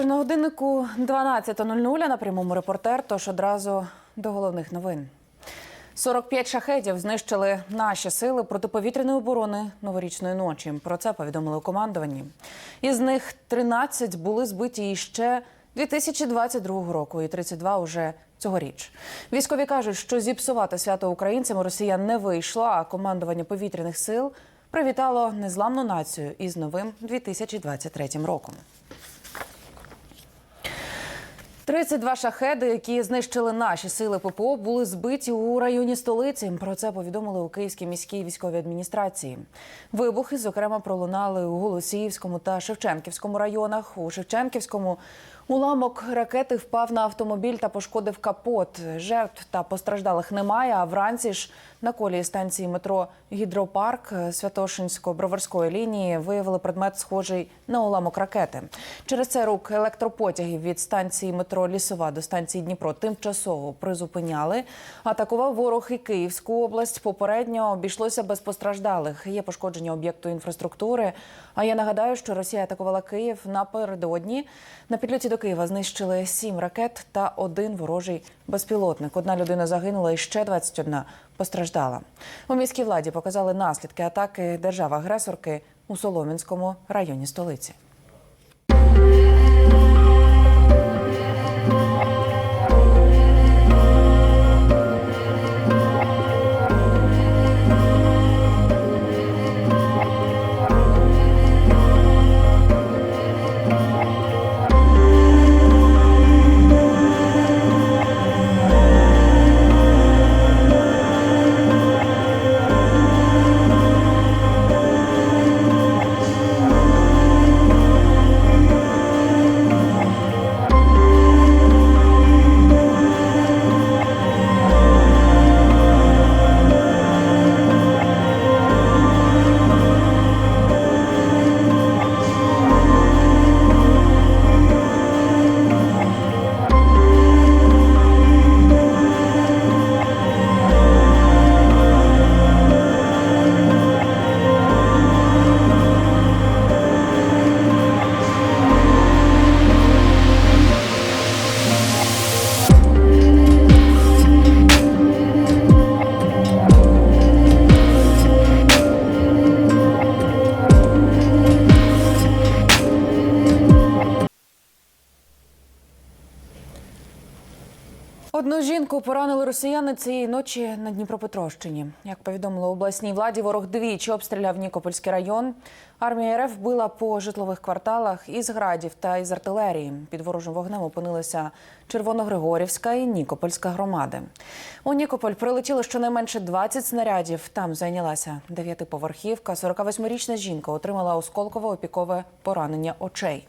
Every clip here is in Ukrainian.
Ж на годиннику 12.00 на прямому репортер, тож одразу до головних новин. 45 шахедів знищили наші сили протиповітряної оборони новорічної ночі. Про це повідомили у командуванні. Із них 13 були збиті іще 2022 року, і 32 уже цьогоріч. Військові кажуть, що зіпсувати свято українцям росіян не вийшло, а командування повітряних сил привітало незламну націю із новим 2023 роком. 32 шахеди, які знищили наші сили ППО, були збиті у районі столиці. Про це повідомили у Київській міській військовій адміністрації. Вибухи, зокрема, пролунали у Голосіївському та Шевченківському районах. У Шевченківському уламок ракети впав на автомобіль та пошкодив капот. Жертв та постраждалих немає. А вранці ж на колії станції метро Гідропарк Святошинсько-Броварської лінії виявили предмет, схожий на уламок ракети. Через це рук електропотягів від станції метро Лісова до станції Дніпро тимчасово призупиняли. Атакував ворог і Київську область. Попередньо обійшлося без постраждалих. Є пошкодження об'єкту інфраструктури. А я нагадаю, що Росія атакувала Київ напередодні. На підльоті до Києва знищили сім ракет та один ворожий безпілотник. Одна людина загинула і ще 21 постраждала. У міській владі показали наслідки атаки держави-агресорки у Солом'янському районі столиці. Жінку поранили росіяни цієї ночі на Дніпропетровщині. Як повідомили обласній владі, ворог двічі обстріляв Нікопольський район. Армія РФ била по житлових кварталах із градів та із артилерії. Під ворожим вогнем опинилися Червоногригорівська і Нікопольська громади. У Нікополь прилетіло щонайменше 20 снарядів. Там зайнялася дев'ятиповерхівка. 48-річна жінка отримала осколкове опікове поранення очей.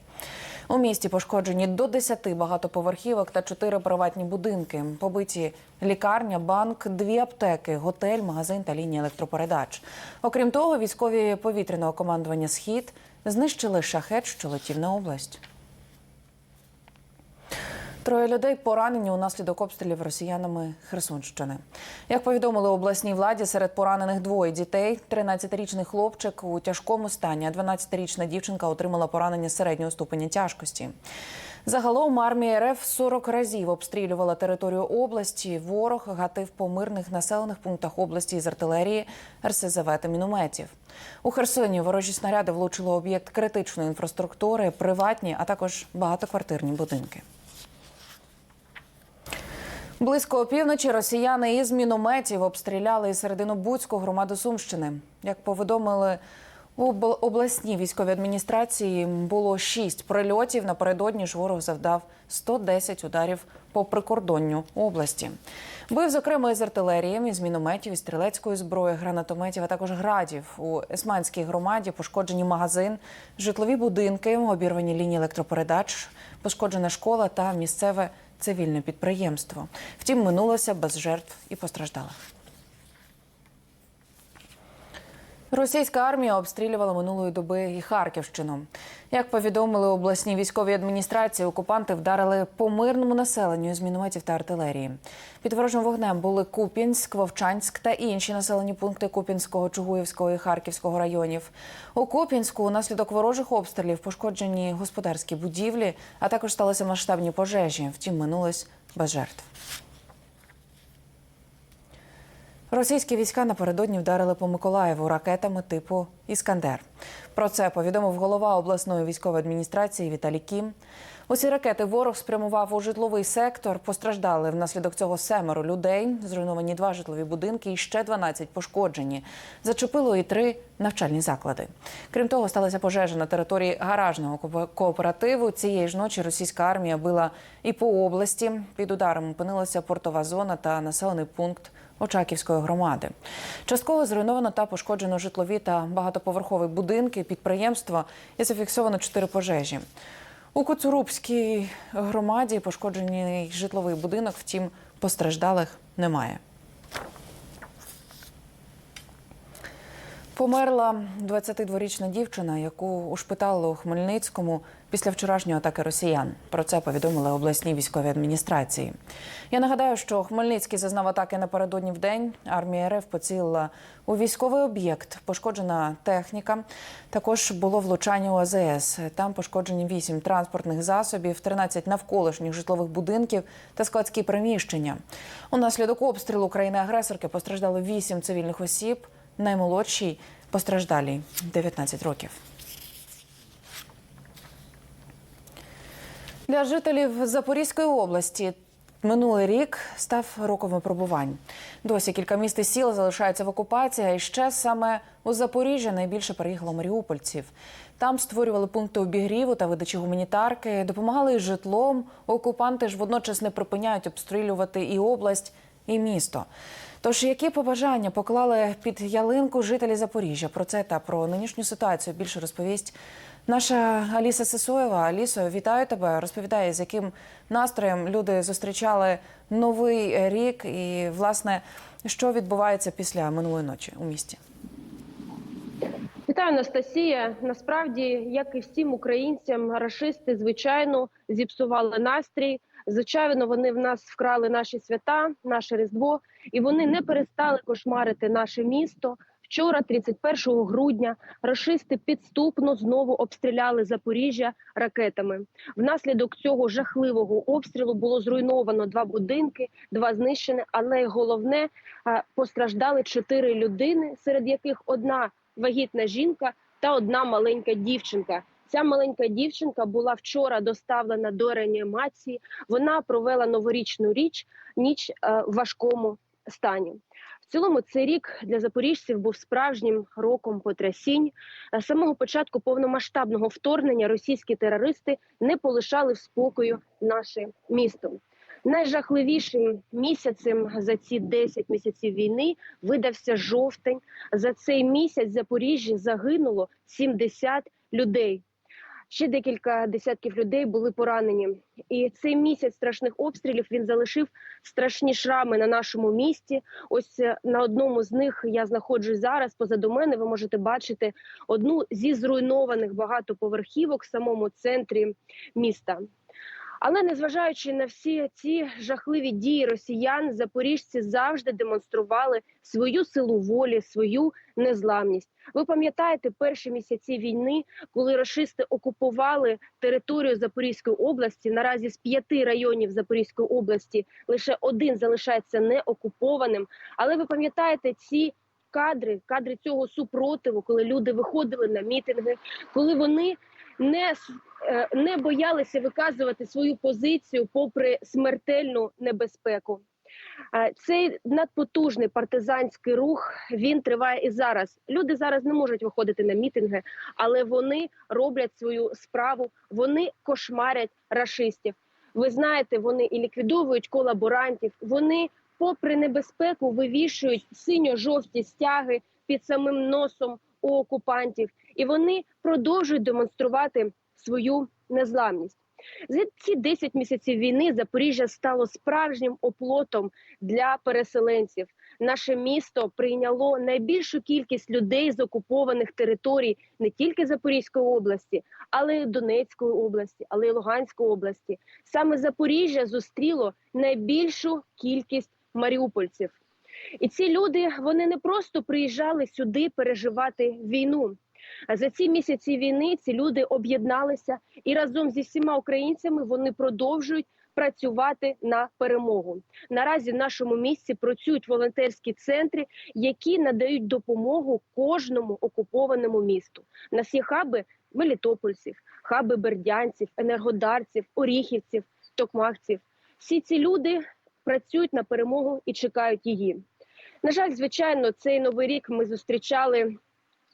У місті пошкоджені до 10 багатоповерхівок та 4 приватні будинки. Побиті лікарня, банк, дві аптеки, готель, магазин та лінія електропередач. Окрім того, військові повітряного командування Схід знищили шахет, що летів на область. Троє людей поранені унаслідок обстрілів росіянами Херсонщини. Як повідомили обласній владі, серед поранених двоє дітей: 13-річний хлопчик у тяжкому стані, а 12-річна дівчинка отримала поранення середнього ступеня тяжкості. Загалом армія РФ 40 разів обстрілювала територію області. Ворог гатив по мирних населених пунктах області з артилерії, РСЗВ та мінометів. У Херсоні ворожі снаряди влучили об'єкт критичної інфраструктури, приватні, а також багатоквартирні будинки. Близько опівночі росіяни із мінометів обстріляли і серединобудську громаду Сумщини. Як повідомили у обл- обласній військовій адміністрації, було шість прильотів. Напередодні ж ворог завдав 110 ударів по прикордонню області. Бив, зокрема, із артилерії, із мінометів, із стрілецької зброї, гранатометів, а також градів. У Есманській громаді пошкоджені магазин, житлові будинки, обірвані лінії електропередач, пошкоджена школа та місцеве цивільне підприємство. Втім, минулося без жертв і постраждалих. Російська армія обстрілювала минулої доби і Харківщину. Як повідомили обласні військові адміністрації, окупанти вдарили по мирному населенню з мінометів та артилерії. Під ворожим вогнем були Куп'янськ, Вовчанськ та інші населені пункти Куп'янського, Чугуївського і Харківського районів. У Куп'янську унаслідок ворожих обстрілів пошкоджені господарські будівлі, а також сталися масштабні пожежі. Втім, минулось без жертв. Російські війська напередодні вдарили по Миколаєву ракетами типу Іскандер. Про це повідомив голова обласної військової адміністрації Віталій Кім. Усі ракети ворог спрямував у житловий сектор. Постраждали внаслідок цього семеро людей. Зруйновані два житлові будинки і ще 12 пошкоджені. Зачепило і три навчальні заклади. Крім того, сталася пожежа на території гаражного кооперативу. Цієї ж ночі російська армія била і по області. Під ударом опинилася портова зона та населений пункт Очаківської громади. Частково зруйновано та пошкоджено житлові та багатоповерхові будинки, підприємства і зафіксовано чотири пожежі. У Коцурубській громаді пошкоджений житловий будинок, втім постраждалих немає. Померла 22-річна дівчина, яку ушпитали у Хмельницькому після вчорашньої атаки росіян. Про це повідомили обласні військові адміністрації. Я нагадаю, що Хмельницький зазнав атаки напередодні в день. Армія РФ поцілила у військовий об'єкт. Пошкоджена техніка. Також було влучання у АЗС. Там пошкоджені 8 транспортних засобів, 13 навколишніх житлових будинків та складські приміщення. Унаслідок обстрілу країни-агресорки постраждало 8 цивільних осіб. Наймолодшій постраждалій 19 років. Для жителів Запорізької області минулий рік став роком випробувань. Досі кілька міст і сіл залишаються в окупації, а ще саме у Запоріжжя найбільше переїхало маріупольців. Там створювали пункти обігріву та видачі гуманітарки, допомагали житлом. Окупанти ж водночас не припиняють обстрілювати і область, і місто. Тож, які побажання поклали під ялинку жителі Запоріжжя? Про це та про нинішню ситуацію більше розповість наша Аліса Сисоєва. Алісо, вітаю тебе. Розповідає, з яким настроєм люди зустрічали новий рік, і власне що відбувається після минулої ночі у місті. Вітаю, Анастасія. Насправді, як і всім українцям, рашисти звичайно зіпсували настрій. Звичайно, вони в нас вкрали наші свята, наше різдво, і вони не перестали кошмарити наше місто. Вчора, 31 грудня, рашисти підступно знову обстріляли Запоріжжя ракетами. Внаслідок цього жахливого обстрілу було зруйновано два будинки, два знищені. Але головне постраждали чотири людини, серед яких одна вагітна жінка та одна маленька дівчинка. Ця маленька дівчинка була вчора доставлена до реанімації. Вона провела новорічну річ ніч е, в важкому стані. В цілому цей рік для запоріжців був справжнім роком потрясінь. З самого початку повномасштабного вторгнення російські терористи не полишали в спокою наше місто. Найжахливішим місяцем за ці 10 місяців війни видався жовтень. За цей місяць в Запоріжжі загинуло 70 людей. Ще декілька десятків людей були поранені. І цей місяць страшних обстрілів він залишив страшні шрами на нашому місті. Ось е, на одному з них я знаходжусь зараз. Позаду мене ви можете бачити одну зі зруйнованих багатоповерхівок в самому центрі міста. Але незважаючи на всі ці жахливі дії росіян, запоріжці завжди демонстрували свою силу волі, свою незламність. Ви пам'ятаєте перші місяці війни, коли рашисти окупували територію Запорізької області. Наразі з п'яти районів Запорізької області лише один залишається неокупованим. Але ви пам'ятаєте ці кадри, кадри цього супротиву, коли люди виходили на мітинги, коли вони не е, не боялися виказувати свою позицію попри смертельну небезпеку. Е, Цей надпотужний партизанський рух він триває і зараз. Люди зараз не можуть виходити на мітинги, але вони роблять свою справу. Вони кошмарять рашистів. Ви знаєте, вони і ліквідовують колаборантів. Вони, попри небезпеку, вивішують синьо-жовті стяги під самим носом у окупантів, і вони продовжують демонструвати свою незламність. За ці 10 місяців війни Запоріжжя стало справжнім оплотом для переселенців. наше місто прийняло найбільшу кількість людей з окупованих територій не тільки Запорізької області, але й Донецької області, але й Луганської області. Саме Запоріжжя зустріло найбільшу кількість маріупольців. І ці люди вони не просто приїжджали сюди переживати війну. За ці місяці війни ці люди об'єдналися і разом зі всіма українцями вони продовжують працювати на перемогу. Наразі в нашому місті працюють волонтерські центри, які надають допомогу кожному окупованому місту. У нас є хаби мелітопольців, хаби бердянців, енергодарців, оріхівців, токмахців. Всі ці люди працюють на перемогу і чекають її. На жаль, звичайно, цей новий рік ми зустрічали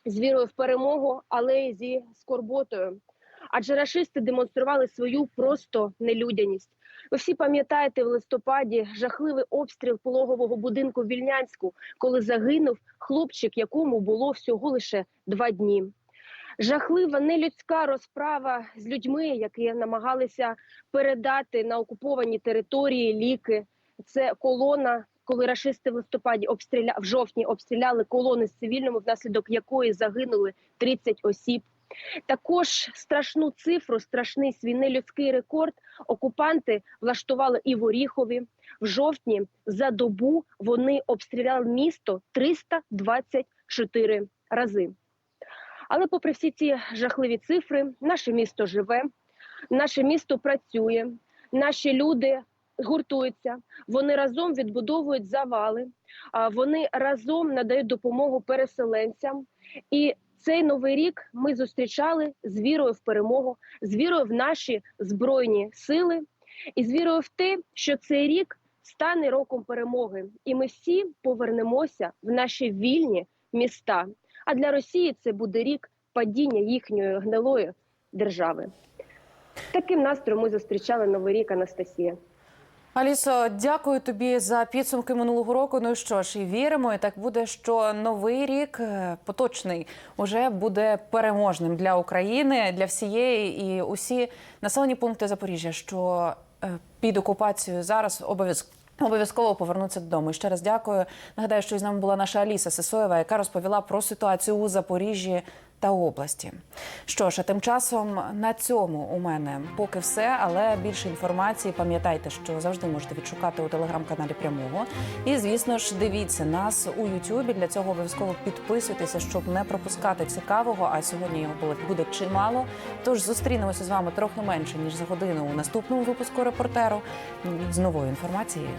з вірою в перемогу, але й зі скорботою. Адже рашисти демонстрували свою просто нелюдяність. Ви всі пам'ятаєте в листопаді жахливий обстріл пологового будинку в Вільнянську, коли загинув хлопчик, якому було всього лише два дні. Жахлива нелюдська розправа з людьми, які намагалися передати на окуповані території ліки. Це колона, коли рашисти в листопаді обстріля... в жовтні обстріляли колони з цивільними, внаслідок якої загинули 30 осіб. Також страшну цифру, страшний свій нелюдський рекорд окупанти влаштували і в Оріхові. В жовтні за добу вони обстріляли місто 324 рази. Але, попри всі ці жахливі цифри, наше місто живе, наше місто працює, наші люди гуртуються, вони разом відбудовують завали, вони разом надають допомогу переселенцям. І цей новий рік ми зустрічали з вірою в перемогу, з вірою в наші збройні сили і з вірою в те, що цей рік стане роком перемоги, і ми всі повернемося в наші вільні міста. А для Росії це буде рік падіння їхньої гнилої держави. Таким настроєм ми зустрічали новий рік Анастасія. Алісо, дякую тобі за підсумки минулого року. Ну що ж, і віримо, і так буде, що новий рік е, поточний уже буде переможним для України, для всієї і усі населені пункти Запоріжжя, що е, під окупацією зараз обов'язково. Обов'язково повернуться додому. І ще раз дякую. Нагадаю, що із нами була наша Аліса Сисоєва, яка розповіла про ситуацію у Запоріжжі та області. Що ж, а тим часом на цьому у мене поки все, але більше інформації пам'ятайте, що завжди можете відшукати у телеграм-каналі прямого. І звісно ж, дивіться нас у Ютубі. Для цього обов'язково підписуйтеся, щоб не пропускати цікавого. А сьогодні його буде чимало. Тож зустрінемося з вами трохи менше ніж за годину у наступному випуску репортеру з новою інформацією.